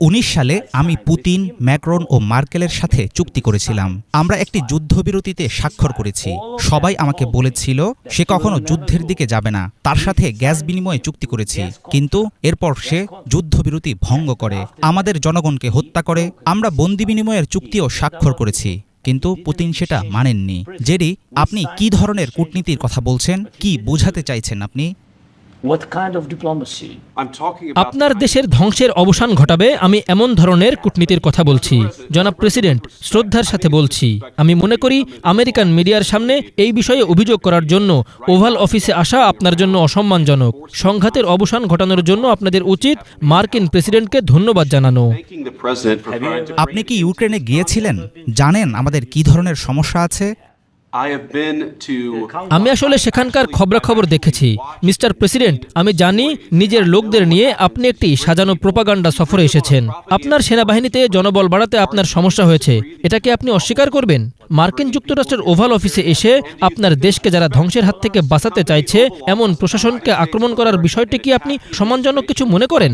উনিশ সালে আমি পুতিন, ম্যাক্রন ও মার্কেলের সাথে চুক্তি করেছিলাম। আমরা একটি যুদ্ধবিরতিতে স্বাক্ষর করেছি। সবাই আমাকে বলেছিল, সে কখনো যুদ্ধের দিকে যাবে না। তার সাথে গ্যাস বিনিময়ে চুক্তি করেছি। কিন্তু এরপর সে যুদ্ধবিরতি ভঙ্গ করে। আমাদের জনগণকে হত্যা করে। আমরা বন্দি বিনিময়ের চুক্তিও স্বাক্ষর করেছি। কিন্তু পুতিন সেটা মানেননি। জেরি, আপনি কি ধরনের কূটনীতির কথা বলছেন? কি বোঝাতে চাইছেন আপনি? আপনার দেশের ধ্বংসের অবসান ঘটাবে আমি এমন ধরনের কূটনীতির কথা বলছি। জনাব প্রেসিডেন্ট শ্রদ্ধার সাথে বলছি। আমি মনে করি আমেরিকান মিডিয়ার সামনে এই বিষয়ে অভিযোগ করার জন্য ওভাল অফিসে আসা আপনার জন্য অসম্মানজনক। সংঘাতের অবসান ঘটানোর জন্য আপনাদের উচিত মার্কিন প্রেসিডেন্টকে ধন্যবাদ জানানো। আপনি কি ইউক্রেনে গিয়েছিলেন? জানেন আমাদের কি ধরনের সমস্যা আছে? I have been to আমি আসলে সেখানকার খবরাখবর দেখেছি। মিস্টার প্রেসিডেন্ট আমি জানি নিজের লোকদের নিয়ে আপনি একটি সাজানো প্রোপাগান্ডা সফরে এসেছেন। আপনার সেনাবাহিনীতে জনবল বাড়াতে আপনার সমস্যা হয়েছে। এটাকে আপনি অস্বীকার করবেন? মার্কিন যুক্তরাষ্ট্রের ওভাল অফিসে এসে আপনার দেশকে যারা ধ্বংসের হাত থেকে বাঁচাতে চাইছে এমন প্রশাসনকে আক্রমণ করার বিষয়টি কি আপনি সম্মানজনক কিছু মনে করেন?